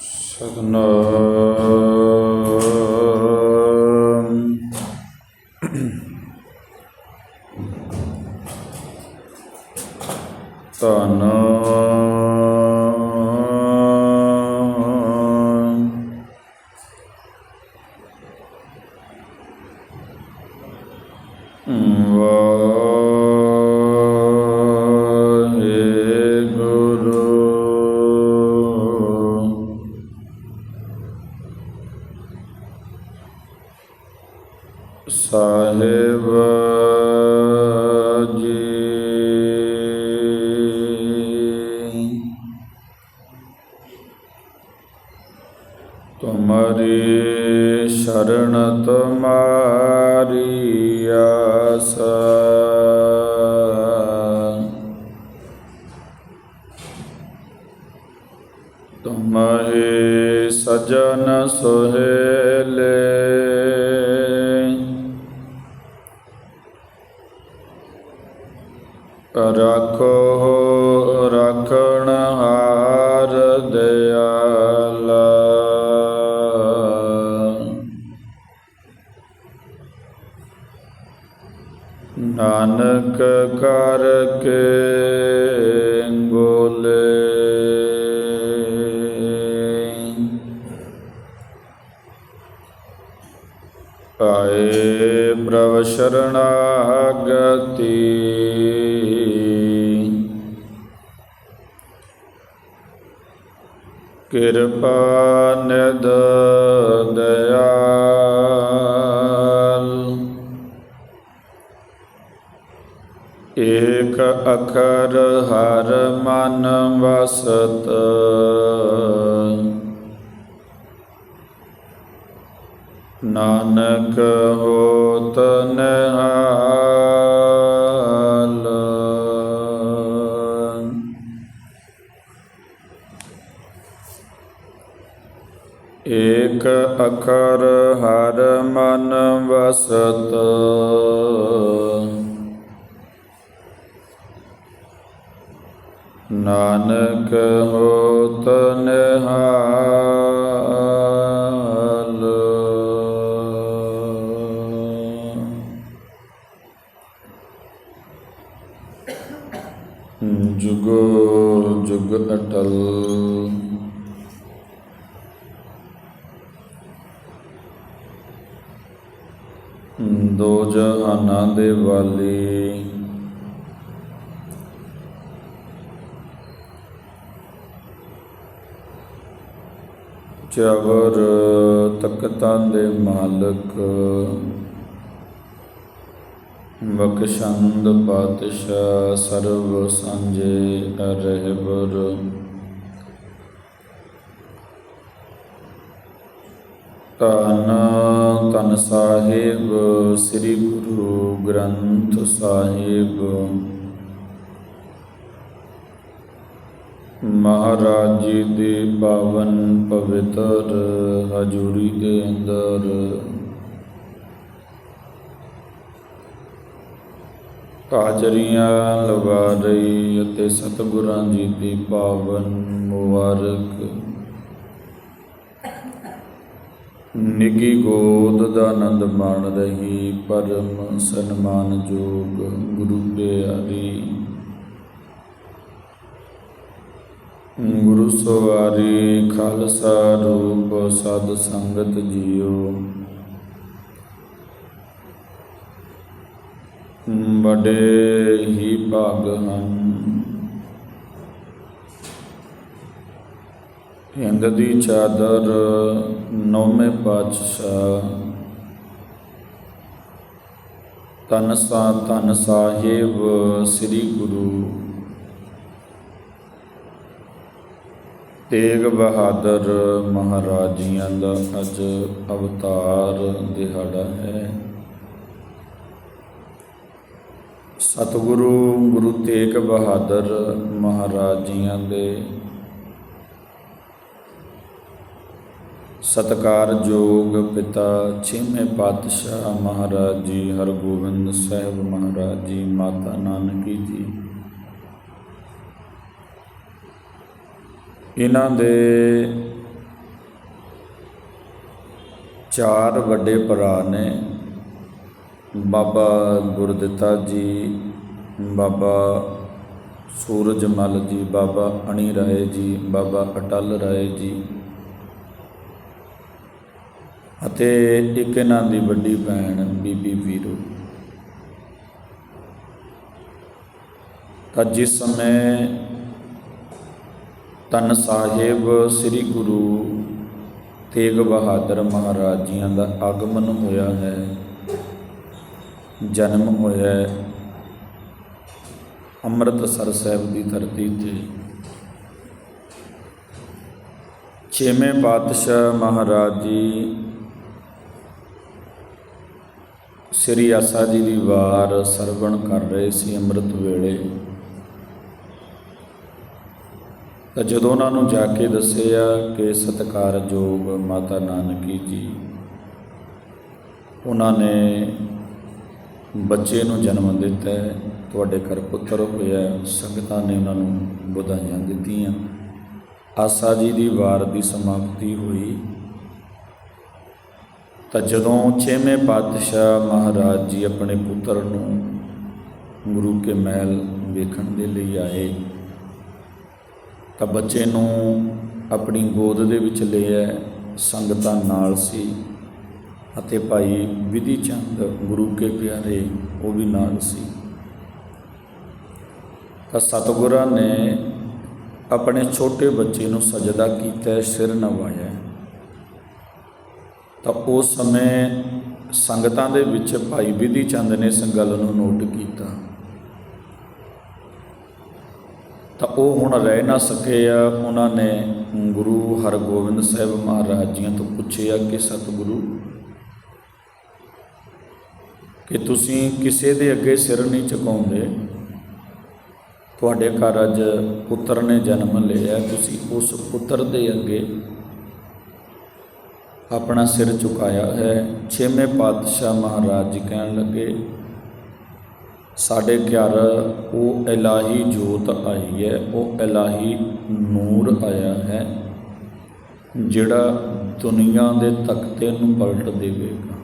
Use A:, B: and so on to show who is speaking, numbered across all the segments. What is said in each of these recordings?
A: ਸਤਨਾਮ। ਨਾਨਕ ਕਰ ਕੇ ਗੋਲੇ ਆਏ ਪ੍ਰਭ ਸ਼ਰਣਾਗਤੀ। ਕਿਰਪਾ ਨਿਦ ਏਕ ਅਖਰ ਹਰ ਮਨ ਵਸਤ। ਨਾਨਕ ਹੋਤ ਨਿਹਾਲ। ਏਕ ਅਖਰ ਹਰ ਮਨ ਵਸਤ। ਨਾਨਕ ਹੋਤ ਨਿਹਾਲ ਜੁਗੋ ਜੁਗ ਅਟਲ। ਦੋ ਜਹਾਨਾਂ ਦੇ ਵਾਲੀ ਚਵਰ ਤਖਤਾਂ ਦੇ ਮਾਲਕ। ਬਖਸ਼ੰਦ ਪਾਤਸ਼ਾਹ ਸਰਬ ਸੰਜੇ ਰਹਿਬਰ। ਧੰਨ ਧੰਨ ਸਾਹਿਬ, ਸ੍ਰੀ ਗੁਰੂ ਗ੍ਰੰਥ ਸਾਹਿਬ। ਮਹਾਰਾਜ ਜੀ ਦੇ ਪਾਵਨ ਪਵਿੱਤਰ ਹਜੂਰੀ ਦੇ ਅੰਦਰ। ਹਾਜ਼ਰੀਆਂ ਲਗਾ ਰਹੀ ਅਤੇ ਸਤਿਗੁਰਾਂ ਜੀ ਦੀ ਪਾਵਨ ਮੁਬਾਰਕ। ਨਿੱਗੀ ਗੋਦ ਦਾ ਆਨੰਦ ਮਾਣ ਰਹੀ, ਪਰਮ ਸਨਮਾਨਯੋਗ ਗੁਰੂ ਪਿਆਰੀ। ਗੁਰੂ ਸਵਾਰੀ, ਖਾਲਸਾ ਰੂਪ, ਸਦ ਸੰਗਤ ਜੀਓ। ਬੜੇ ਹੀ ਭਾਗ ਹਨ। ਹਿੰਦ ਦੀ ਚਾਦਰ ਨੌਵੇਂ ਪਾਤਸ਼ਾਹ। ਤਨ ਸਾ ਤਨ ਸਾਹਿਬ, ਸ੍ਰੀ ਗੁਰੂ ਤੇਗ ਬਹਾਦਰ ਮਹਾਰਾਜ ਜੀਆਂ ਦਾ ਅੱਜ ਅਵਤਾਰ ਦਿਹਾੜਾ ਹੈ। ਸਤਿਗੁਰੂ ਗੁਰੂ ਤੇਗ ਬਹਾਦਰ ਮਹਾਰਾਜ ਜੀਆਂ ਦੇ ਸਤਿਕਾਰਯੋਗ ਪਿਤਾ ਛੇਵੇਂ ਪਾਤਸ਼ਾਹ ਮਹਾਰਾਜ ਜੀ ਹਰਗੋਬਿੰਦ ਸਾਹਿਬ ਮਹਾਰਾਜ ਜੀ, ਮਾਤਾ ਨਾਨਕੀ ਜੀ ਇਹਨਾਂ ਦੇ ਚਾਰ ਵੱਡੇ ਭਰਾ ਨੇ, ਬਾਬਾ ਗੁਰਦਿੱਤਾ ਜੀ, ਬਾਬਾ ਸੂਰਜ ਮੱਲ ਜੀ, ਬਾਬਾ ਅਣੀ ਰਾਏ ਜੀ, ਬਾਬਾ ਅਟਲ ਰਾਏ ਜੀ ਅਤੇ ਇੱਕ ਇਹਨਾਂ ਦੀ ਵੱਡੀ ਭੈਣ ਬੀਬੀ ਵੀਰੂ। ਤਾਂ ਜਿਸ ਸਮੇਂ ਤਨ ਸਾਹਿਬ ਸ੍ਰੀ ਗੁਰੂ ਤੇਗ ਬਹਾਦਰ ਮਹਾਰਾਜ ਜੀਆਂ ਦਾ ਆਗਮਨ ਹੋਇਆ ਹੈ, ਜਨਮ ਹੋਇਆ ਹੈ ਅੰਮ੍ਰਿਤਸਰ ਸਾਹਿਬ ਦੀ ਧਰਤੀ ਤੇ। ਛੇਵੇਂ ਪਾਤਸ਼ਾਹ ਮਹਾਰਾਜ ਜੀ, ਸ੍ਰੀ ਆਸਾ ਜੀ ਦੀ ਵਾਰ ਸਰਵਣ ਕਰ ਰਹੇ ਸੀ ਅੰਮ੍ਰਿਤ ਵੇਲੇ। ਤਾਂ ਜਦੋਂ ਉਹਨਾਂ ਨੂੰ ਜਾ ਕੇ ਦੱਸਿਆ ਕਿ ਸਤਿਕਾਰਯੋਗ ਮਾਤਾ ਨਾਨਕੀ ਜੀ, ਉਹਨਾਂ ਨੇ ਬੱਚੇ ਨੂੰ ਜਨਮ ਦਿੱਤਾ ਹੈ, ਤੁਹਾਡੇ ਘਰ ਪੁੱਤਰ ਹੋਇਆ ਹੈ। ਸੰਗਤਾਂ ਨੇ ਉਹਨਾਂ ਨੂੰ ਵਧਾਈਆਂ ਦਿੱਤੀਆਂ ਆਸਾ ਜੀ ਦੀ ਵਾਰ ਦੀ ਸਮਾਪਤੀ ਹੋਈ ਤਾਂ ਜਦੋਂ ਛੇਵੇਂ ਪਾਤਸ਼ਾਹ ਮਹਾਰਾਜ ਜੀ ਆਪਣੇ ਪੁੱਤਰ ਨੂੰ ਗੁਰੂ ਕੇ ਮਹਿਲ ਵੇਖਣ ਦੇ ਲਈ ਆਏ ਤਾਂ ਬੱਚੇ ਨੂੰ ਆਪਣੀ ਗੋਦ ਦੇ ਵਿੱਚ ਲਿਆ ਸੰਗਤਾਂ ਨਾਲ ਸੀ ਅਤੇ ਭਾਈ ਵਿਧੀ ਚੰਦ ਗੁਰੂ ਕੇ ਪਿਆਰੇ ਉਹ ਵੀ ਨਾਲ ਸੀ। ਤਾਂ ਸਤਿਗੁਰਾਂ ਨੇ ਆਪਣੇ ਛੋਟੇ ਬੱਚੇ ਨੂੰ ਸਜਦਾ ਕੀਤਾ, ਸਿਰ ਨਵਾਇਆ। ਤਾਂ ਉਸ ਸਮੇਂ ਸੰਗਤਾਂ ਦੇ ਵਿੱਚ ਭਾਈ ਵਿਧੀ ਚੰਦ ਨੇ ਇਸ ਗੱਲ ਨੂੰ ਨੋਟ ਕੀਤਾ। ਤਾਂ ਉਹ ਹੁਣ ਰਹਿ ਨਾ ਸਕੇ ਆ, ਉਹਨਾਂ ਨੇ ਗੁਰੂ ਹਰਗੋਬਿੰਦ ਸਾਹਿਬ ਮਹਾਰਾਜ ਜੀਆਂ ਤੋਂ ਪੁੱਛਿਆ ਕਿ ਸਤਿਗੁਰੂ, ਕਿ ਤੁਸੀਂ ਕਿਸੇ ਦੇ ਅੱਗੇ ਸਿਰ ਨਹੀਂ ਝੁਕਾਉਂਦੇ? ਤੁਹਾਡੇ ਘਰ ਅੱਜ ਪੁੱਤਰ ਨੇ ਜਨਮ ਲਿਆ, ਤੁਸੀਂ ਉਸ ਪੁੱਤਰ ਦੇ ਅੱਗੇ ਆਪਣਾ ਸਿਰ ਝੁਕਾਇਆ ਹੈ। ਛੇਵੇਂ ਪਾਤਸ਼ਾਹ ਮਹਾਰਾਜ ਜੀ ਕਹਿਣ ਲੱਗੇ ਸਾਡੇ ਘਰ ਉਹ ਇਲਾਹੀ ਜੋਤ ਆਈ ਹੈ, ਉਹ ਇਲਾਹੀ ਨੂਰ ਆਇਆ ਹੈ, ਜਿਹੜਾ ਦੁਨੀਆ ਦੇ ਤਖਤੇ ਨੂੰ ਪਲਟ ਦੇਵੇਗਾ,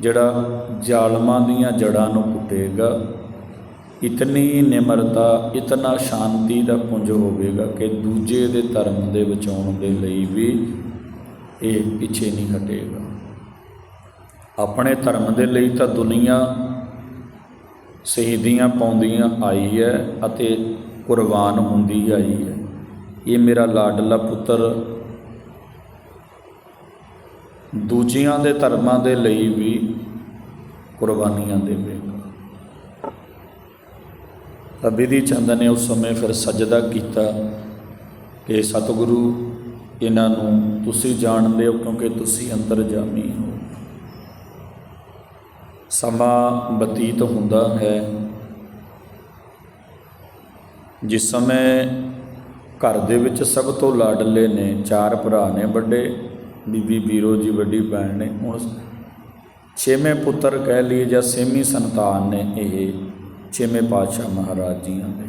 A: ਜਿਹੜਾ ਜ਼ਾਲਮਾਂ ਦੀਆਂ ਜੜਾਂ ਨੂੰ ਪੁੱਟੇਗਾ ਇਤਨੀ ਨਿਮਰਤਾ, ਇਤਨਾ ਸ਼ਾਂਤੀ ਦਾ ਪੁੰਜ ਹੋਵੇਗਾ ਕਿ ਦੂਜੇ ਦੇ ਧਰਮ ਦੇ ਬਚਾਉਣ ਦੇ ਲਈ ਵੀ ਇਹ ਪਿੱਛੇ ਨਹੀਂ ਹਟੇਗਾ। ਆਪਣੇ ਧਰਮ ਦੇ ਲਈ ਤਾਂ ਦੁਨੀਆ ਸ਼ਹੀਦੀਆਂ ਪਾਉਂਦੀਆਂ ਆਈ ਹੈ ਅਤੇ ਕੁਰਬਾਨ ਹੁੰਦੀ ਆਈ ਹੈ। ਇਹ ਮੇਰਾ ਲਾਡਲਾ ਪੁੱਤਰ ਦੂਜਿਆਂ ਦੇ ਧਰਮਾਂ ਦੇ ਲਈ ਵੀ ਕੁਰਬਾਨੀਆਂ ਦੇਵੇਗਾ ਤਾਂ ਵਿਧੀ ਚੰਦ ਨੇ ਉਸ ਸਮੇਂ ਫਿਰ ਸਜਦਾ ਕੀਤਾ ਕਿ ਸਤਿਗੁਰੂ, ਇਹਨਾਂ ਨੂੰ ਤੁਸੀਂ ਜਾਣਦੇ ਹੋ ਕਿਉਂਕਿ ਤੁਸੀਂ ਅੰਤਰਜਾਮੀ ਹੋ। ਸਮਾਂ ਬਤੀਤ ਹੁੰਦਾ ਹੈ। ਜਿਸ ਸਮੇਂ ਘਰ ਦੇ ਵਿੱਚ ਸਭ ਤੋਂ ਲਾਡਲੇ ਨੇ, ਚਾਰ ਭਰਾ ਨੇ ਵੱਡੇ, ਬੀਬੀ ਬੀਰੋ ਜੀ, ਵੱਡੀ ਭੈਣ ਨੇ, ਹੁਣ ਛੇਵੇਂ ਪੁੱਤਰ ਕਹਿ ਲਈ ਜਾਂ ਛੇਵੀਂ ਸੰਤਾਨ ਨੇ ਇਹ, ਛੇਵੇਂ ਪਾਤਸ਼ਾਹ ਮਹਾਰਾਜ ਜੀਆਂ ਦੇ।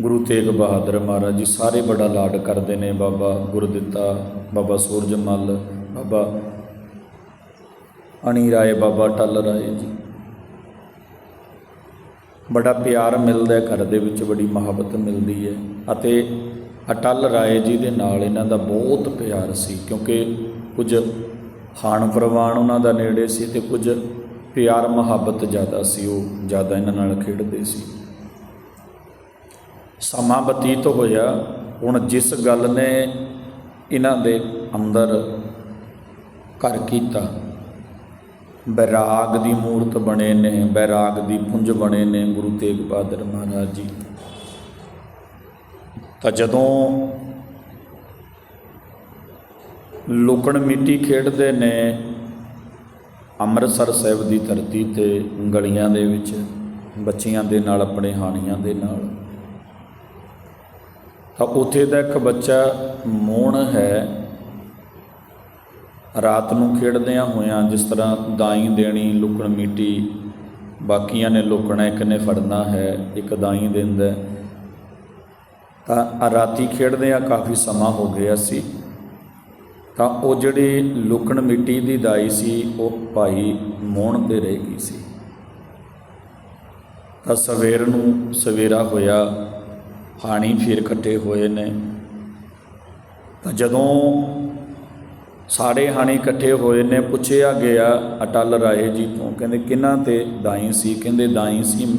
A: ਗੁਰੂ ਤੇਗ ਬਹਾਦਰ ਮਹਾਰਾਜ ਜੀ ਸਾਰੇ ਬੜਾ ਲਾਡ ਕਰਦੇ ਨੇ, ਬਾਬਾ ਗੁਰਦਿੱਤਾ, ਬਾਬਾ ਸੂਰਜਮਲ, ਬਾਬਾ ਅਣੀ ਰਾਏ ਬਾਬਾ ਟੱਲ ਰਾਏ ਜੀ। ਬੜਾ ਪਿਆਰ ਮਿਲਦਾ ਹੈ, ਘਰ ਦੇ ਵਿੱਚ ਬੜੀ ਮੁਹੱਬਤ ਮਿਲਦੀ ਹੈ ਅਤੇ ਅਟਲ ਰਾਏ ਜੀ ਦੇ ਨਾਲ ਇਹਨਾਂ ਦਾ ਬਹੁਤ ਪਿਆਰ ਸੀ ਕਿਉਂਕਿ ਕੁਝ ਖਾਣ ਪ੍ਰਵਾਨ ਉਹਨਾਂ ਦਾ ਨੇੜੇ ਸੀ ਤੇ ਕੁਝ ਪਿਆਰ ਮੁਹੱਬਤ ਜ਼ਿਆਦਾ ਸੀ, ਉਹ ਜ਼ਿਆਦਾ ਇਹਨਾਂ ਨਾਲ ਖੇਡਦੇ ਸੀ। ਸਮਾਂ ਬਤੀਤ ਹੋਇਆ, ਹੁਣ ਜਿਸ ਗੱਲ ਨੇ ਇਹਨਾਂ ਦੇ ਅੰਦਰ ਘਰ ਕੀਤਾ ਬੈਰਾਗ ਦੀ ਮੂਰਤ ਬਣੇ ਨੇ, ਬੈਰਾਗ ਦੀ ਪੁੰਜ ਬਣੇ ਨੇ ਗੁਰੂ ਤੇਗ ਬਹਾਦਰ ਮਹਾਰਾਜ ਜੀ। ਤਾਂ ਜਦੋਂ ਲੁਕਣ ਮਿੱਟੀ ਖੇਡਦੇ ਨੇ ਅੰਮ੍ਰਿਤਸਰ ਸਾਹਿਬ ਦੀ ਧਰਤੀ ਤੇ ਗਲੀਆਂ ਦੇ ਵਿੱਚ, ਬੱਚਿਆਂ ਦੇ ਨਾਲ, ਆਪਣੇ ਹਾਣੀਆਂ ਦੇ ਨਾਲ, ਤਾਂ ਉੱਥੇ ਦਾ ਇੱਕ ਬੱਚਾ ਮੋਹਣ ਹੈ। ਰਾਤ ਨੂੰ ਖੇਡਦਿਆਂ ਹੋਇਆਂ ਜਿਸ ਤਰ੍ਹਾਂ ਦਾਈ ਦੇਣੀ, ਲੁਕਣ ਮੀਟੀ, ਬਾਕੀਆਂ ਨੇ ਲੁਕਣਾ, ਇੱਕ ਨੇ ਫੜਨਾ ਹੈ, ਇੱਕ ਦਾਈ ਦਿੰਦਾ ਤਾਂ ਰਾਤੀ ਖੇਡਦਿਆਂ ਕਾਫੀ ਸਮਾਂ ਹੋ ਗਿਆ ਸੀ। ਤਾਂ ਉਹ ਜਿਹੜੀ ਲੁਕਣ ਮਿੱਟੀ ਦੀ ਦਾਈ ਸੀ, ਉਹ ਭਾਈ ਮੋਹਣ ਤੇ ਰਹਿ ਗਈ ਸੀ। ਤਾਂ ਸਵੇਰ ਨੂੰ ਸਵੇਰਾ ਹੋਇਆ ਹਾਣੀ ਫਿਰ ਇਕੱਠੇ ਹੋਏ ਨੇ। ਤਾਂ ਜਦੋਂ ਸਾਰੇ ਹਾਣੀ ਇਕੱਠੇ ਹੋਏ ਨੇ ਪੁੱਛਿਆ ਗਿਆ ਅਟਲ ਰਾਏ ਜੀ ਤੋਂ, ਕਹਿੰਦੇ ਕਿਹਨਾਂ ਤੇ ਦਾਈ ਸੀ? ਕਹਿੰਦੇ ਦਾਈ ਸੀ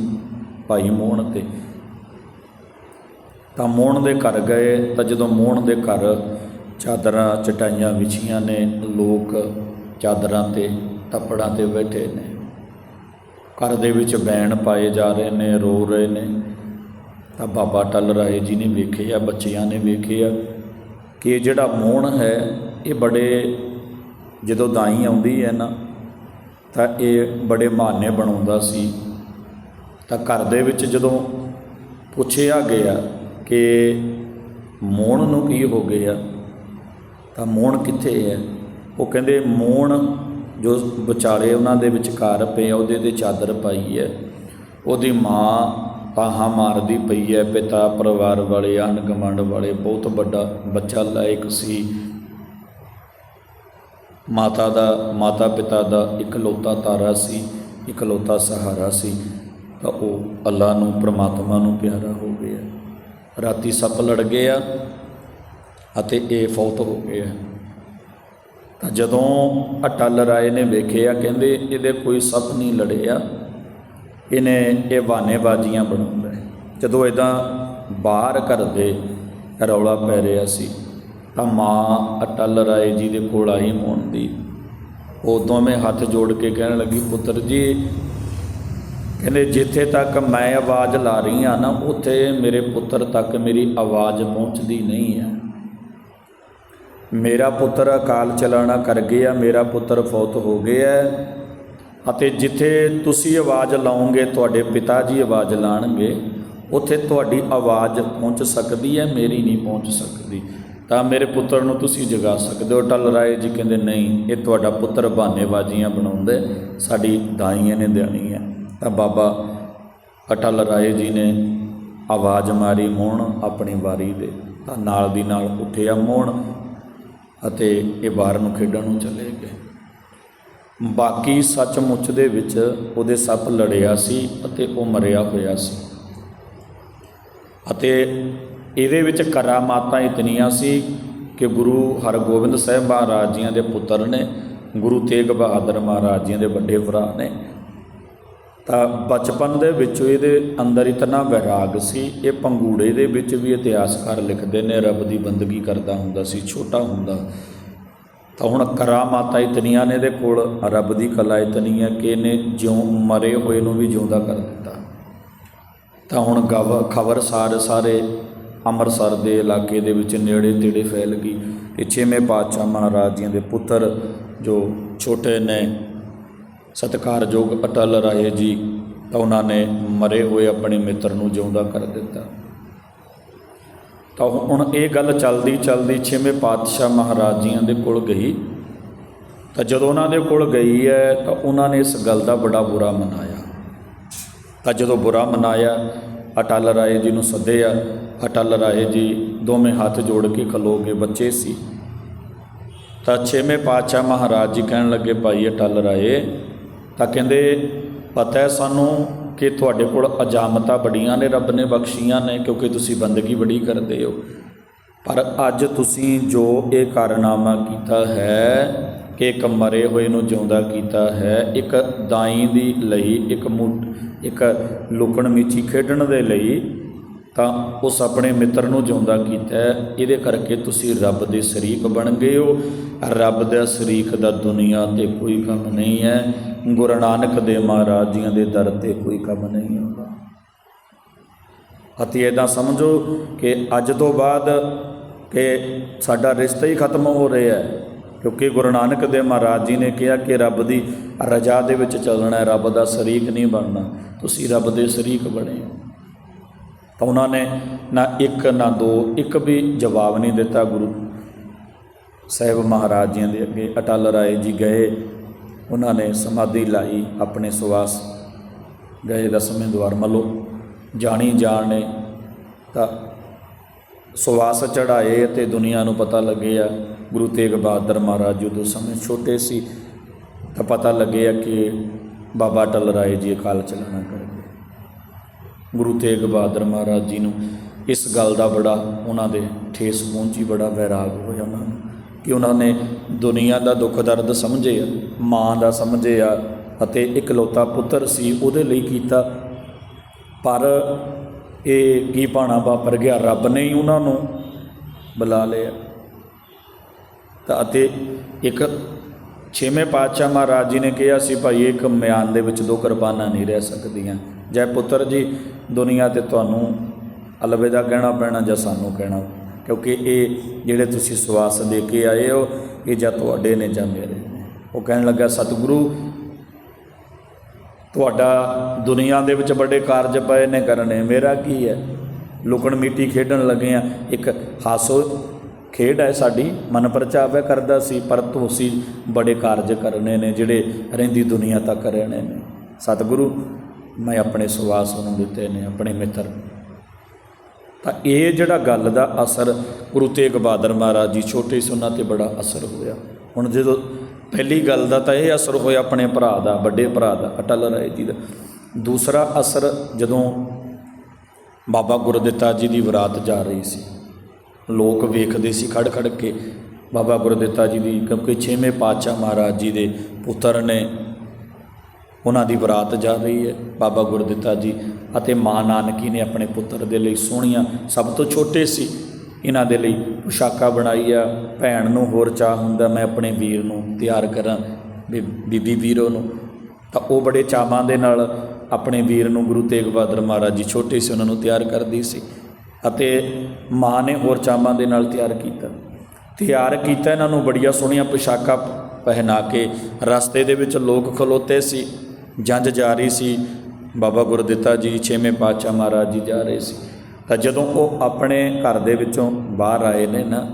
A: ਭਾਈ ਮੋਹਣ ਤੇ। ਤਾਂ ਮੋਹਣ ਦੇ ਘਰ ਗਏ, ਤਾਂ ਜਦੋਂ ਮੋਹਣ ਦੇ ਘਰ ਚਾਦਰਾਂ ਚਟਾਈਆਂ ਵਿਛੀਆਂ ਨੇ, ਲੋਕ ਚਾਦਰਾਂ ਤੇ ਤੱਪੜਾਂ ਤੇ ਬੈਠੇ ਨੇ। ਘਰ ਦੇ ਵਿੱਚ ਬੈਣ ਪਾਏ ਜਾ ਰਹੇ ਨੇ, ਰੋ ਰਹੇ ਨੇ। ਤਾਂ ਬਾਬਾ ਟੱਲ ਰਾਏ ਜੀ ਨੇ ਵੇਖਿਆ, ਬੱਚਿਆਂ ਨੇ ਵੇਖਿਆ ਕਿ ਜਿਹੜਾ ਮੋਹਣ ਹੈ ਇਹ ਬੜੇ ਜਦੋਂ ਦਾਈ ਆਉਂਦੀ ਹੈ ਨਾ, ਤਾਂ ਇਹ ਬੜੇ ਮਾਨੇ ਬਣਾਉਂਦਾ ਸੀ। ਤਾਂ ਘਰ ਦੇ ਵਿੱਚ ਜਦੋਂ ਪੁੱਛਿਆ ਗਿਆ ਕਿ ਮੋਹਣ ਨੂੰ ਕੀ ਹੋ ਗਿਆ, ਤਾਂ ਮੋਹਣ ਕਿੱਥੇ ਹੈ? ਉਹ ਕਹਿੰਦੇ, ਮੋਹਣ ਜੋ ਵਿਚਾਲੇ ਉਹਨਾਂ ਦੇ ਵਿਚਕਾਰ ਪਿਆ ਉਹਦੇ ਤੇ ਚਾਦਰ ਪਾਈ ਹੈ। ਉਹਦੀ ਮਾਂ ਪਾਹਾਂ ਮਾਰਦੀ ਪਈ ਹੈ, ਪਿਤਾ, ਪਰਿਵਾਰ ਵਾਲੇ ਆਂਢ ਗੁਆਂਢ ਵਾਲੇ, ਬਹੁਤ ਵੱਡਾ ਬੱਚਾ ਲਾਇਕ ਸੀ। ਮਾਤਾ ਦਾ, ਮਾਤਾ ਪਿਤਾ ਦਾ ਇਕਲੌਤਾ ਤਾਰਾ ਸੀ, ਇਕਲੌਤਾ ਸਹਾਰਾ ਸੀ, ਤਾਂ ਉਹ ਅੱਲਾ ਨੂੰ, ਪ੍ਰਮਾਤਮਾ ਨੂੰ ਪਿਆਰਾ ਹੋ ਗਿਆ। ਰਾਤੀ ਸੱਪ ਲੜ ਗਿਆ ਅਤੇ ਇਹ ਫੌਤ ਹੋ ਗਿਆ। ਤਾਂ ਜਦੋਂ ਅਟਲ ਰਾਏ ਨੇ ਵੇਖਿਆ, ਕਹਿੰਦੇ ਇਹਦੇ ਕੋਈ ਸੱਪ ਨਹੀਂ ਲੜਿਆ, ਇਹਨੇ ਇਹ ਬਾਨੇਬਾਜ਼ੀਆਂ ਬਣਾਉਂਦਾ ਜਦੋਂ ਇਦਾਂ ਬਾਹਰ ਕਰਦੇ ਰੌਲਾ ਪੈ ਰਿਹਾ ਸੀ ਤਾਂ ਮਾਂ ਅਟਲ ਰਾਏ ਜੀ ਦੇ ਕੋਲ ਆਈ ਮੋਹਨ ਦੀ। ਉਦੋਂ ਮੈਂ ਹੱਥ ਜੋੜ ਕੇ ਕਹਿਣ ਲੱਗੀ, ਪੁੱਤਰ ਜੀ, ਕਹਿੰਦੇ ਜਿੱਥੇ ਤੱਕ ਮੈਂ ਆਵਾਜ਼ ਲਾ ਰਹੀ ਹਾਂ ਨਾ, ਉੱਥੇ ਮੇਰੇ ਪੁੱਤਰ ਤੱਕ ਮੇਰੀ ਆਵਾਜ਼ ਪਹੁੰਚਦੀ ਨਹੀਂ ਹੈ। ਮੇਰਾ ਪੁੱਤਰ ਅਕਾਲ ਚਲਾਣਾ ਕਰ ਗਿਆ, ਮੇਰਾ ਪੁੱਤਰ ਫੌਤ ਹੋ ਗਿਆ ਅਤੇ ਜਿੱਥੇ ਤੁਸੀਂ ਆਵਾਜ਼ ਲਾਉਂਗੇ ਤੁਹਾਡੇ ਪਿਤਾ ਜੀ ਆਵਾਜ਼ ਲਾਣਗੇ, ਉੱਥੇ ਤੁਹਾਡੀ ਆਵਾਜ਼ ਪਹੁੰਚ ਸਕਦੀ ਹੈ, ਮੇਰੀ ਨਹੀਂ ਪਹੁੰਚ ਸਕਦੀ। ਤਾਂ ਮੇਰੇ ਪੁੱਤਰ ਨੂੰ ਤੁਸੀਂ ਜਗਾ ਸਕਦੇ ਹੋ। ਟਲ ਰਾਏ ਜੀ ਕਹਿੰਦੇ, ਨਹੀਂ, ਇਹ ਤੁਹਾਡਾ ਪੁੱਤਰ ਬਹਾਨੇਬਾਜ਼ੀਆਂ ਬਣਾਉਂਦੇ ਸਾਡੀ ਦਾਈਆਂ ਨੇ ਦੇਣੀ ਹੈ। ਤਾਂ ਬਾਬਾ ਅਟਲ ਰਾਏ ਜੀ ਨੇ ਆਵਾਜ਼ ਮਾਰੀ, ਮੋਹਣ, ਆਪਣੀ ਵਾਰੀ ਦੇ। ਤਾਂ ਨਾਲ ਦੀ ਨਾਲ ਉੱਠਿਆ ਮੋਹਣ ਅਤੇ ਇਹ ਬਾਹਰ ਨੂੰ ਖੇਡਣ ਨੂੰ ਚਲੇ ਗਏ। ਬਾਕੀ ਸੱਚਮੁੱਚ ਦੇ ਵਿੱਚ ਉਹਦੇ ਸੱਪ ਲੜਿਆ ਸੀ ਅਤੇ ਉਹ ਮਰਿਆ ਹੋਇਆ ਸੀ। ਅਤੇ ਇਹਦੇ ਵਿੱਚ ਕਰਾਮਾਤਾਂ ਇਤਨੀਆਂ ਸੀ ਕਿ ਗੁਰੂ ਹਰਗੋਬਿੰਦ ਸਾਹਿਬ ਮਹਾਰਾਜ ਜੀਆਂ ਦੇ ਪੁੱਤਰ ਨੇ, ਗੁਰੂ ਤੇਗ ਬਹਾਦਰ ਮਹਾਰਾਜ ਜੀਆਂ ਦੇ ਵੱਡੇ ਭਰਾ ਨੇ। ਤਾਂ ਬਚਪਨ ਦੇ ਵਿੱਚ ਇਹਦੇ ਅੰਦਰ ਇਤਨਾ ਵਿਰਾਗ ਸੀ, ਇਹ ਪੰਗੂੜੇ ਦੇ ਵਿੱਚ ਵੀ ਇਤਿਹਾਸਕਾਰ ਲਿਖਦੇ ਨੇ, ਰੱਬ ਦੀ ਬੰਦਗੀ ਕਰਦਾ ਹੁੰਦਾ ਸੀ, ਛੋਟਾ ਹੁੰਦਾ। ਤਾਂ ਹੁਣ ਕਰਾਮਾਤਾਂ ਇਤਨੀਆਂ ਨੇ ਇਹਦੇ ਕੋਲ, ਰੱਬ ਦੀ ਕਲਾ ਇਤਨੀ ਹੈ ਕਿ ਇਹਨੇ ਜਿਉਂ ਮਰੇ ਹੋਏ ਨੂੰ ਵੀ ਜਿਉਂਦਾ ਕਰ ਦਿੱਤਾ। ਤਾਂ ਹੁਣ ਗਵ ਖਬਰ ਸਾਰੇ ਸਾਰੇ ਅੰਮ੍ਰਿਤਸਰ ਦੇ ਇਲਾਕੇ ਦੇ ਵਿੱਚ ਨੇੜੇ ਤੇੜੇ ਫੈਲ ਗਈ। ਇਹ ਛੇਵੇਂ ਪਾਤਸ਼ਾਹ ਮਹਾਰਾਜ ਜੀਆਂ ਦੇ ਪੁੱਤਰ ਜੋ ਛੋਟੇ ਨੇ, ਸਤਿਕਾਰਯੋਗ ਅਟਲ ਰਾਏ ਜੀ, ਤਾਂ ਉਹਨਾਂ ਨੇ ਮਰੇ ਹੋਏ ਆਪਣੇ ਮਿੱਤਰ ਨੂੰ ਜਿਉਂਦਾ ਕਰ ਦਿੱਤਾ। ਤਾਂ ਹੁਣ ਇਹ ਗੱਲ ਚੱਲਦੀ ਚੱਲਦੀ ਛੇਵੇਂ ਪਾਤਸ਼ਾਹ ਮਹਾਰਾਜ ਜੀਆਂ ਦੇ ਕੋਲ ਗਈ। ਤਾਂ ਜਦੋਂ ਉਹਨਾਂ ਦੇ ਕੋਲ ਗਈ ਹੈ, ਤਾਂ ਉਹਨਾਂ ਨੇ ਇਸ ਗੱਲ ਦਾ ਬੜਾ ਬੁਰਾ ਮਨਾਇਆ। ਤਾਂ ਜਦੋਂ ਬੁਰਾ ਮਨਾਇਆ, ਅਟਲ ਰਾਏ ਜੀ ਨੂੰ ਸੱਦਿਆ ਅਟਲ ਰਾਏ ਜੀ ਦੋਵੇਂ ਹੱਥ ਜੋੜ ਕੇ ਖਲੋ ਗਏ ਬੱਚੇ ਸੀ। ਤਾਂ ਛੇਵੇਂ ਪਾਤਸ਼ਾਹ ਮਹਾਰਾਜ ਜੀ ਕਹਿਣ ਲੱਗੇ, ਭਾਈ ਅਟਲ ਰਾਏ, ਤਾਂ ਕਹਿੰਦੇ, ਪਤਾ ਹੈ ਸਾਨੂੰ ਕਿ ਤੁਹਾਡੇ ਕੋਲ ਅਜਾਮਤਾਂ ਬੜੀਆਂ ਨੇ, ਰੱਬ ਨੇ ਬਖਸ਼ੀਆਂ ਨੇ, ਕਿਉਂਕਿ ਤੁਸੀਂ ਬੰਦਗੀ ਬੜੀ ਕਰਦੇ ਹੋ। ਪਰ ਅੱਜ ਤੁਸੀਂ ਜੋ ਇਹ ਕਾਰਨਾਮਾ ਕੀਤਾ ਹੈ, ਕਿ ਇੱਕ ਮਰੇ ਹੋਏ ਨੂੰ ਜਿਉਂਦਾ ਕੀਤਾ ਹੈ, ਇੱਕ ਦਾਈ ਦੀ ਲਈ, ਇੱਕ ਮੁ ਇੱਕ ਲੁਕਣ ਮੀਚੀ ਖੇਡਣ ਦੇ ਲਈ ਤਾਂ ਉਸ ਆਪਣੇ ਮਿੱਤਰ ਨੂੰ ਜਿਉਂਦਾ ਕੀਤਾ ਇਹਦੇ ਕਰਕੇ ਤੁਸੀਂ ਰੱਬ ਦੇ ਸ਼ਰੀਕ ਬਣ ਗਏ ਹੋ। ਰੱਬ ਦਾ ਸ਼ਰੀਕ ਦਾ ਦੁਨੀਆ ਤੇ ਕੋਈ ਕੰਮ ਨਹੀਂ ਹੈ। ਗੁਰੂ ਨਾਨਕ ਦੇ ਮਹਾਰਾਜ ਜੀਆਂ ਦੇ ਦਰ ਤੇ ਕੋਈ ਕੰਮ ਨਹੀਂ ਹੁੰਦਾ। ਅਤੇ ਇਦਾਂ ਸਮਝੋ ਕਿ ਅੱਜ ਤੋਂ ਬਾਅਦ ਕਿ ਸਾਡਾ ਰਿਸ਼ਤਾ ਹੀ ਖਤਮ ਹੋ ਰਿਹਾ ਹੈ। ਕਿਉਂਕਿ ਗੁਰੂ ਨਾਨਕ ਦੇਵ ਮਹਾਰਾਜ ਜੀ ਨੇ ਕਿਹਾ ਕਿ ਰੱਬ ਦੀ ਰਜਾ ਦੇ ਵਿੱਚ ਚੱਲਣਾ ਹੈ। ਰੱਬ ਦਾ ਸ਼ਰੀਕ ਨਹੀਂ ਬਣਨਾ। ਤੁਸੀਂ ਰੱਬ ਦੇ ਸ਼ਰੀਕ ਬਣੇ ਹੋ। ਤਾਂ ਉਹਨਾਂ ਨੇ ਨਾ ਇੱਕ, ਨਾ ਦੋ, ਇੱਕ ਵੀ ਜਵਾਬ ਨਹੀਂ ਦਿੱਤਾ ਗੁਰੂ ਸਾਹਿਬ ਮਹਾਰਾਜ ਜੀ ਦੇ ਅੱਗੇ। ਅਟਲ ਰਾਏ ਜੀ ਗਏ, ਉਹਨਾਂ ਨੇ ਸਮਾਧੀ ਲਾਈ ਆਪਣੇ ਸੁਆਸ ਗਏ ਦਸਵੇਂ ਦਵਾਰ ਮਲੋ। ਜਾਣੀ ਜਾਣ ਨੇ ਤਾਂ ਸੁਵਾਸ ਚੜਾਏ ਤੇ ਦੁਨੀਆ ਨੂੰ ਪਤਾ ਲੱਗਿਆ, ਗੁਰੂ ਤੇਗ ਬਹਾਦਰ ਮਹਾਰਾਜ ਜਦੋਂ ਸਮੇਂ ਛੋਟੇ ਸੀ ਤਾਂ ਪਤਾ ਲੱਗਿਆ ਕਿ ਬਾਬਾ ਟਲ ਰਾਏ ਜੀ ਅਕਾਲ ਚਲਾਣਾ ਗੁਰੂ ਤੇਗ ਬਹਾਦਰ ਮਹਾਰਾਜ ਜੀ ਨੂੰ ਇਸ ਗੱਲ ਦਾ ਬੜਾ ਉਹਨਾਂ ਦੇ ਠੇਸ ਪਹੁੰਚੀ ਬੜਾ ਵੈਰਾਗ ਹੋਇਆ ਉਹਨਾਂ ਨੂੰ ਕਿ ਉਹਨਾਂ ਨੇ ਦੁਨੀਆ ਦਾ ਦੁੱਖ ਦਰਦ ਸਮਝੇ ਆ, ਮਾਂ ਦਾ ਸਮਝੇ ਆ ਅਤੇ ਇਕਲੌਤਾ ਪੁੱਤਰ ਸੀ, ਉਹਦੇ ਲਈ ਕੀਤਾ। ਪਰ ਇਹ ਕੀ ਪਾਣਾ ਵਾਪਰ ਗਿਆ, ਰੱਬ ਨੇ ਹੀ ਉਹਨਾਂ ਨੂੰ ਬੁਲਾ ਲਿਆ। ਤਾਂ ਅਤੇ ਇੱਕ ਛੇਵੇਂ ਪਾਤਸ਼ਾਹ ਮਹਾਰਾਜ ਜੀ ਨੇ ਕਿਹਾ ਸੀ, ਭਾਈ, ਇੱਕ ਮਿਆਨ ਦੇ ਵਿੱਚ ਦੋ ਕੁਰਬਾਨਾਂ ਨਹੀਂ ਰਹਿ ਸਕਦੀਆਂ। ਜੈ ਪੁੱਤਰ ਜੀ, ਦੁਨੀਆ ਤੇ ਤੁਹਾਨੂੰ ਅਲਵਿਦਾ ਕਹਿਣਾ ਪੈਣਾ ਜਾਂ ਸਾਨੂੰ ਕਹਿਣਾ? ਕਿਉਂਕਿ ਇਹ ਜਿਹੜੇ ਤੁਸੀਂ ਸਵਾਸ ਦੇ ਕੇ ਆਏ ਹੋ, ਇਹ ਜਾਂ ਤੁਹਾਡੇ ਨੇ ਜਾਂ ਮੇਰੇ ਨੇ। ਉਹ ਕਹਿਣ ਲੱਗਾ, ਸਤਿਗੁਰੂ, ਤੁਹਾਡਾ ਦੁਨੀਆ ਦੇ ਵਿੱਚ ਵੱਡੇ ਕਾਰਜ ਪਏ ਨੇ, ਕਰਨੇ। ਮੇਰਾ ਕੀ ਹੈ? ਲੁਕਣ ਮੀਟੀ ਖੇਡਣ ਲੱਗੇ ਆ। ਇੱਕ ਹਾਸੋ ਖੇਡ ਹੈ ਸਾਡੀ, ਮਨ ਪਰਚਾਵਾ ਕਰਦਾ ਸੀ, ਪਰ ਤੁਸੀਂ ਬੜੇ ਕਾਰਜ ਕਰਨੇ ਨੇ, ਜਿਹੜੇ ਰਹਿੰਦੀ ਦੁਨੀਆ ਤੱਕ ਰਹਿਣੇ ਨੇ। ਸਤਿਗੁਰੂ ਮੈਂ ਆਪਣੇ ਸਵਾਸ ਨੂੰ ਦਿੱਤੇ ਨੇ, ਆਪਣੇ ਮਿੱਤਰ ਤਾਂ ਇਹ ਜਿਹੜਾ ਗੱਲ ਦਾ ਅਸਰ ਗੁਰੂ ਤੇਗ ਬਹਾਦਰ ਮਹਾਰਾਜ ਜੀ ਛੋਟੇ ਸੀ ਉਹਨਾਂ ਤੇ ਬੜਾ ਅਸਰ ਹੋਇਆ। ਹੁਣ ਜਦੋਂ ਪਹਿਲੀ ਗੱਲ ਦਾ ਤਾਂ ਇਹ ਅਸਰ ਹੋਇਆ ਆਪਣੇ ਭਰਾ ਦਾ, ਵੱਡੇ ਭਰਾ ਦਾ, ਅਟਲ ਰਾਏ ਜੀ ਦਾ। ਦੂਸਰਾ ਅਸਰ ਜਦੋਂ ਬਾਬਾ ਗੁਰਦਿੱਤਾ ਜੀ ਦੀ ਵਿਰਾਤ ਜਾ ਰਹੀ ਸੀ। ਲੋਕ ਵੇਖਦੇ ਸੀ ਖੜ ਖੜ ਕੇ ਬਾਬਾ ਗੁਰਦਿੱਤਾ ਜੀ ਦੀ, ਕਿਉਂਕਿ ਛੇਵੇਂ ਪਾਤਸ਼ਾਹ ਮਹਾਰਾਜ ਜੀ ਦੇ ਪੁੱਤਰ ਨੇ ਉਹਨਾਂ ਦੀ ਬਰਾਤ ਜਾ ਰਹੀ ਹੈ, ਬਾਬਾ ਗੁਰਦਿੱਤਾ ਜੀ ਅਤੇ ਮਾਂ ਨਾਨਕੀ ਨੇ ਆਪਣੇ ਪੁੱਤਰ ਦੇ ਲਈ ਸੋਹਣੀਆਂ, ਸਭ ਤੋਂ ਛੋਟੇ ਸੀ। ਇਹਨਾਂ ਦੇ ਲਈ ਪੁਸ਼ਾਕਾ ਬਣਾਈ ਆ ਭੈਣ ਨੂੰ ਹੋਰ ਚਾਹ ਹੁੰਦਾ, ਮੈਂ ਆਪਣੇ ਵੀਰ ਨੂੰ ਤਿਆਰ ਕਰਾਂ, ਵੀ ਬੀਬੀ ਵੀਰੋ ਨੂੰ। ਤਾਂ ਉਹ ਬੜੇ ਚਾਵਾਂ ਦੇ ਨਾਲ ਆਪਣੇ ਵੀਰ ਨੂੰ ਗੁਰੂ ਤੇਗ ਬਹਾਦਰ ਮਹਾਰਾਜ ਜੀ ਛੋਟੇ ਸੀ, ਉਹਨਾਂ ਨੂੰ ਤਿਆਰ ਕਰਦੀ ਸੀ ਅਤੇ ਮਾਂ ਨੇ ਹੋਰ ਚਾਵਾਂ ਦੇ ਨਾਲ ਤਿਆਰ ਕੀਤਾ। ਤਿਆਰ ਕੀਤਾ, ਇਹਨਾਂ ਨੂੰ ਬੜੀਆਂ ਸੋਹਣੀਆਂ ਪੁਸ਼ਾਕਾਂ ਪਹਿਨਾ ਕੇ ਰਸਤੇ ਦੇ ਵਿੱਚ ਲੋਕ ਖਲੋਤੇ ਸੀ। ਜੰਜ ਜਾਰੀ ਸੀ। ਬਾਬਾ ਗੁਰਦਿੱਤਾ ਜੀ ਛੇਵੇਂ ਪਾਤਸ਼ਾਹ ਮਹਾਰਾਜ ਜੀ ਜਾ ਰਹੇ ਸੀ। ਤਾਂ ਜਦੋਂ ਉਹ ਆਪਣੇ ਘਰ ਦੇ ਵਿੱਚੋਂ ਬਾਹਰ ਆਏ ਨੇ ਨਾ,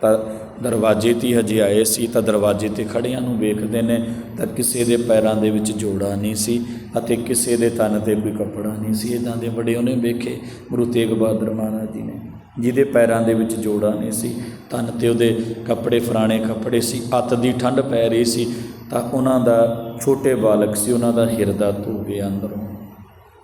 A: ਤਾਂ ਦਰਵਾਜ਼ੇ 'ਤੇ ਹਜੇ ਆਏ ਸੀ, ਤਾਂ ਦਰਵਾਜ਼ੇ ਤੇ ਖੜਿਆਂ ਨੂੰ ਵੇਖਦੇ ਨੇ, ਤਾਂ ਕਿਸੇ ਦੇ ਪੈਰਾਂ ਦੇ ਵਿੱਚ ਜੋੜਾ ਨਹੀਂ ਸੀ ਅਤੇ ਕਿਸੇ ਦੇ ਤਨ ਤੇ ਕੋਈ ਕੱਪੜਾ ਨਹੀਂ ਸੀ। ਇਦਾਂ ਦੇ ਬੜੇ ਉਹਨੇ ਵੇਖੇ ਗੁਰੂ ਤੇਗ ਬਹਾਦਰ ਮਹਾਰਾਜ ਜੀ ਨੇ, ਜਿਹਦੇ ਪੈਰਾਂ ਦੇ ਵਿੱਚ ਜੋੜਾ ਨਹੀਂ ਸੀ। ਤਨ ਤੇ ਉਹਦੇ ਕੱਪੜੇ ਫਰਾਣੇ ਕੱਪੜੇ ਸੀ। ਅੱਤ ਦੀ ਠੰਡ ਪੈ ਰਹੀ ਸੀ। ਤਾਂ ਉਹਨਾਂ ਦਾ ਛੋਟੇ ਬਾਲਕ ਸੀ, ਉਹਨਾਂ ਦਾ ਹਿਰਦਾ ਧੋ ਗਿਆ ਅੰਦਰੋਂ।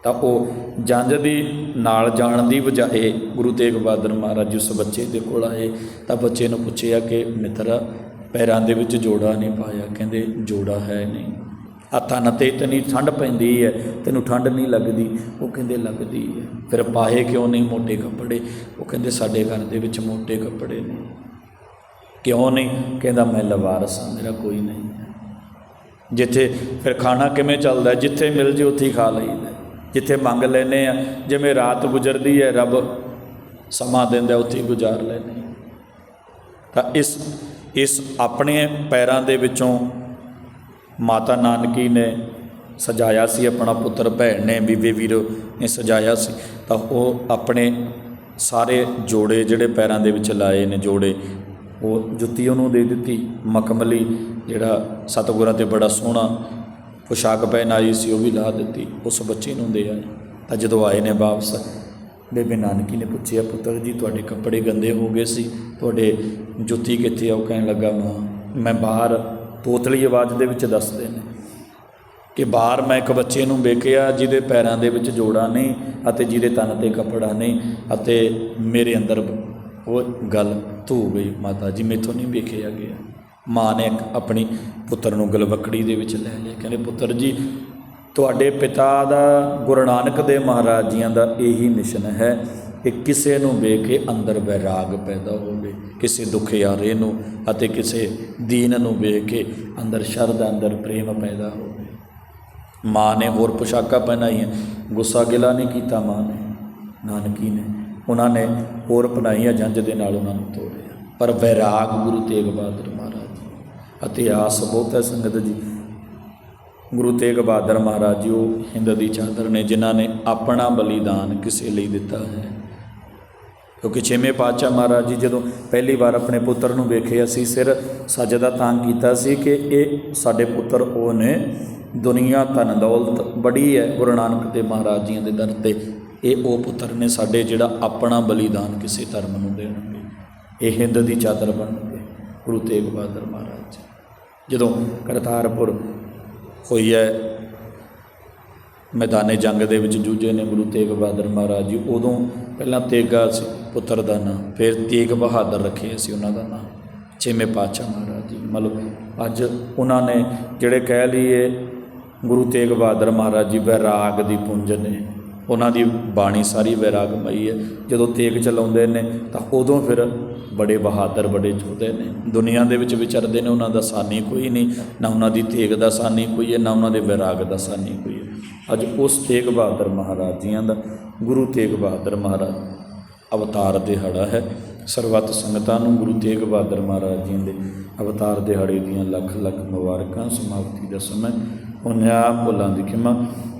A: ਤਾਂ ਉਹ ਜੰਜ ਦੀ ਨਾਲ ਜਾਣ ਦੀ ਬਜਾਏ ਗੁਰੂ ਤੇਗ ਬਹਾਦਰ ਮਹਾਰਾਜ ਉਸ ਬੱਚੇ ਦੇ ਕੋਲ ਆਏ। ਤਾਂ ਬੱਚੇ ਨੂੰ ਪੁੱਛਿਆ ਕਿ, ਮਿੱਤਰ, ਪੈਰਾਂ ਦੇ ਵਿੱਚ ਜੋੜਾ ਨਹੀਂ ਪਾਇਆ। ਕਹਿੰਦੇ, ਜੋੜਾ ਹੈ ਨਹੀਂ। ਹੱਥਾਂ ਤੇ ਇਤਨੀ ਠੰਡ ਪੈਂਦੀ ਹੈ, ਤੈਨੂੰ ਠੰਡ ਨਹੀਂ ਲੱਗਦੀ। ਉਹ ਕਹਿੰਦੇ, ਲੱਗਦੀ ਹੈ। ਫਿਰ ਪਾਏ ਕਿਉਂ ਨਹੀਂ ਮੋٹے ਕੱਪੜੇ? ਉਹ ਕਹਿੰਦੇ, ਸਾਡੇ ਘਰ ਦੇ ਵਿੱਚ ਮੋٹے ਕੱਪੜੇ ਨਹੀਂ ਕਿਉਂ ਨਹੀਂ? ਕਹਿੰਦਾ, ਮੈਂ ਲਵਾਰਸ ਹਾਂ, ਮੇਰਾ ਕੋਈ ਨਹੀਂ ਜਿੱਥੇ ਫਿਰ ਖਾਣਾ ਕਿਵੇਂ ਚੱਲਦਾ, ਜਿੱਥੇ ਮਿਲ ਜੇ ਉੱਥੇ ਹੀ ਖਾ ਲਈਦਾ। ਜਿੱਥੇ ਮੰਗ ਲੈਨੇ ਆ ਜਿਵੇਂ ਰਾਤ ਗੁਜ਼ਰਦੀ ਹੈ, ਰੱਬ ਸਮਾਂ ਦਿੰਦਾ, ਉੱਥੇ ਹੀ ਗੁਜ਼ਾਰ ਲੈਨੇ ਤਾਂ ਇਸ ਇਸ ਆਪਣੇ ਪੈਰਾਂ ਦੇ ਵਿੱਚੋਂ ਮਾਤਾ ਨਾਨਕੀ ਨੇ ਸਜਾਇਆ ਸੀ, ਆਪਣਾ ਪੁੱਤਰ, ਭੈਣ ਨੇ, ਬੀਬੇ ਵੀਰੋ ਨੇ ਸਜਾਇਆ ਸੀ। ਤਾਂ ਉਹ ਆਪਣੇ ਸਾਰੇ ਜੋੜੇ ਜਿਹੜੇ ਪੈਰਾਂ ਦੇ ਵਿੱਚ ਲਾਏ ਨੇ, ਜੋੜੇ ਉਹ ਜੁੱਤੀ ਉਹਨੂੰ ਦੇ ਦਿੱਤੀ ਮਖਮਲੀ ਜਿਹੜਾ ਸਤਿਗੁਰਾਂ ਤੇ ਬੜਾ ਸੋਹਣਾ ਪੁਸ਼ਾਕ ਪਹਿਨਾਈ ਸੀ, ਉਹ ਵੀ ਲਾ ਦਿੱਤੀ, ਉਸ ਬੱਚੇ ਨੂੰ ਦੇ ਆਏ ਤਾਂ ਜਦੋਂ ਆਏ ਨੇ ਵਾਪਸ, ਬੇਬੇ ਨਾਨਕੀ ਨੇ ਪੁੱਛਿਆ, ਪੁੱਤਰ ਜੀ, ਤੁਹਾਡੇ ਕੱਪੜੇ ਗੰਦੇ ਹੋ ਗਏ ਸੀ, ਤੁਹਾਡੇ ਜੁੱਤੀ ਕਿੱਥੇ ਆ? ਉਹ ਕਹਿਣ ਲੱਗਾ, ਮਾਂ, ਮੈਂ ਬਾਹਰ ਤੋਤਲੀ ਆਵਾਜ਼ ਦੇ ਵਿੱਚ ਦੱਸਦੇ ਨੇ ਕਿ ਬਾਹਰ ਮੈਂ ਇੱਕ ਬੱਚੇ ਨੂੰ ਵੇਖਿਆ, ਜਿਹਦੇ ਪੈਰਾਂ ਦੇ ਵਿੱਚ ਜੋੜਾ ਨਹੀਂ ਅਤੇ ਜਿਹਦੇ ਤਨ ਤੇ ਕੱਪੜਾ ਨਹੀਂ ਅਤੇ ਮੇਰੇ ਅੰਦਰ ਉਹ ਗੱਲ ਧੂ ਗਈ ਮਾਤਾ ਜੀ, ਮੈਥੋਂ ਨਹੀਂ ਵੇਖਿਆ ਗਿਆ। ਮਾਂ ਨੇ ਇੱਕ ਆਪਣੀ ਪੁੱਤਰ ਨੂੰ ਗਲਵਕੜੀ ਦੇ ਵਿੱਚ ਲੈ ਲਿਆ। ਕਹਿੰਦੇ, ਪੁੱਤਰ ਜੀ, ਤੁਹਾਡੇ ਪਿਤਾ ਦਾ ਗੁਰੂ ਨਾਨਕ ਦੇ ਮਹਾਰਾਜ ਜੀਆਂ ਦਾ ਇਹੀ ਮਿਸ਼ਨ ਹੈ ਕਿ ਕਿਸੇ ਨੂੰ ਵੇਖ ਕੇ ਅੰਦਰ ਵੈਰਾਗ ਪੈਦਾ ਹੋਵੇ, ਕਿਸੇ ਦੁਖਿਆਰੇ ਨੂੰ ਅਤੇ ਕਿਸੇ ਦੀਨ ਨੂੰ ਵੇਖ ਕੇ ਅੰਦਰ ਸ਼ਰਧਾ, ਅੰਦਰ ਪ੍ਰੇਮ ਪੈਦਾ ਹੋਵੇ। ਮਾਂ ਨੇ ਹੋਰ ਪੁਸ਼ਾਕਾਂ ਪਹਿਨਾਈਆਂ। ਗੁੱਸਾ ਗਿਲਾ ਨਹੀਂ ਕੀਤਾ ਮਾਂ ਨੇ। ਨਾਨਕੀ ਨੇ ਉਹਨਾਂ ਨੇ ਹੋਰ ਪਨਾਈਆਂ ਜੰਜ ਦੇ ਨਾਲ ਉਹਨਾਂ ਨੂੰ ਤੋੜਿਆ। ਪਰ ਵੈਰਾਗ ਗੁਰੂ ਤੇਗ ਬਹਾਦਰ ਮਹਾਰਾਜ ਇਤਿਹਾਸ ਬਹੁਤ ਹੈ ਸੰਗਤ ਜੀ। ਗੁਰੂ ਤੇਗ ਬਹਾਦਰ ਮਹਾਰਾਜ ਜੀ, ਉਹ ਹਿੰਦ ਦੀ ਚਾਦਰ ਨੇ, ਜਿਨ੍ਹਾਂ ਨੇ ਆਪਣਾ ਬਲੀਦਾਨ ਕਿਸੇ ਲਈ ਦਿੱਤਾ ਹੈ। ਕਿਉਂਕਿ ਛੇਵੇਂ ਪਾਤਸ਼ਾਹ ਮਹਾਰਾਜ ਜੀ ਜਦੋਂ ਪਹਿਲੀ ਵਾਰ ਆਪਣੇ ਪੁੱਤਰ ਨੂੰ ਵੇਖੇ, ਅਸੀਂ ਸਿਰ ਸਜਦਾ ਤਾਂ ਕੀਤਾ ਸੀ ਕਿ ਇਹ ਸਾਡੇ ਪੁੱਤਰ ਉਹ ਨੇ ਦੁਨੀਆ ਧਨ ਦੌਲਤ ਬੜੀ ਹੈ ਗੁਰੂ ਨਾਨਕ ਦੇ ਮਹਾਰਾਜ ਜੀਆਂ ਦੇ ਦਰ ਤੇ। ਇਹ ਉਹ ਪੁੱਤਰ ਨੇ ਸਾਡੇ ਜਿਹੜਾ ਆਪਣਾ ਬਲੀਦਾਨ ਕਿਸੇ ਧਰਮ ਨੂੰ ਦੇਣਗੇ ਇਹ ਹਿੰਦ ਦੀ ਚਾਦਰ ਬਣਨਗੇ ਗੁਰੂ ਤੇਗ ਬਹਾਦਰ ਮਹਾਰਾਜ ਜੀ। ਜਦੋਂ ਕਰਤਾਰਪੁਰ ਹੋਈ ਹੈ, ਮੈਦਾਨੇ ਜੰਗ ਦੇ ਵਿੱਚ ਜੂਝੇ ਨੇ ਗੁਰੂ ਤੇਗ ਬਹਾਦਰ ਮਹਾਰਾਜ ਜੀ, ਉਦੋਂ ਪਹਿਲਾਂ ਤੇਗਾ ਸੀ ਪੁੱਤਰ ਦਾ ਨਾਂ, ਫਿਰ ਤੇਗ ਬਹਾਦਰ ਰੱਖੇ ਸੀ ਉਹਨਾਂ ਦਾ ਨਾਂ, ਛੇਵੇਂ ਪਾਤਸ਼ਾਹ ਮਹਾਰਾਜ ਜੀ। ਮਤਲਬ ਅੱਜ ਉਹਨਾਂ ਨੇ ਜਿਹੜੇ ਕਹਿ ਲਈਏ ਗੁਰੂ ਤੇਗ ਬਹਾਦਰ ਮਹਾਰਾਜ ਜੀ, ਵੈਰਾਗ ਦੀ ਪੁੰਜ ਨੇ ਉਹਨਾਂ ਦੀ ਬਾਣੀ ਸਾਰੀ ਵੈਰਾਗਮਈ ਹੈ। ਜਦੋਂ ਤੇਗ ਚਲਾਉਂਦੇ ਨੇ, ਤਾਂ ਉਦੋਂ ਫਿਰ ਬੜੇ ਬਹਾਦਰ, ਬੜੇ ਯੋਧੇ ਨੇ। ਦੁਨੀਆ ਦੇ ਵਿੱਚ ਵਿਚਰਦੇ ਨੇ, ਉਹਨਾਂ ਦਾ ਸਾਨੀ ਕੋਈ ਨਹੀਂ। ਨਾ ਉਹਨਾਂ ਦੀ ਤੇਗ ਦਾ ਸਾਨੀ ਕੋਈ ਹੈ, ਨਾ ਉਹਨਾਂ ਦੇ ਵੈਰਾਗ ਦਾ ਸਾਨੀ ਕੋਈ ਹੈ। ਅੱਜ ਉਸ ਤੇਗ ਬਹਾਦਰ ਮਹਾਰਾਜ ਜੀਆਂ ਦਾ, ਗੁਰੂ ਤੇਗ ਬਹਾਦਰ ਮਹਾਰਾਜ ਅਵਤਾਰ ਦਿਹਾੜਾ ਹੈ। ਸਰਬੱਤ ਸੰਗਤਾਂ ਨੂੰ ਗੁਰੂ ਤੇਗ ਬਹਾਦਰ ਮਹਾਰਾਜ ਜੀ ਦੇ ਅਵਤਾਰ ਦਿਹਾੜੇ ਦੀਆਂ ਲੱਖ ਲੱਖ ਮੁਬਾਰਕਾਂ। ਸਮਾਪਤੀ ਦਾ ਸਮਾਂ ਪੁੰਨਿਆ ਭੁੱਲਾਂ ਦੀ ਖਿਮਾ।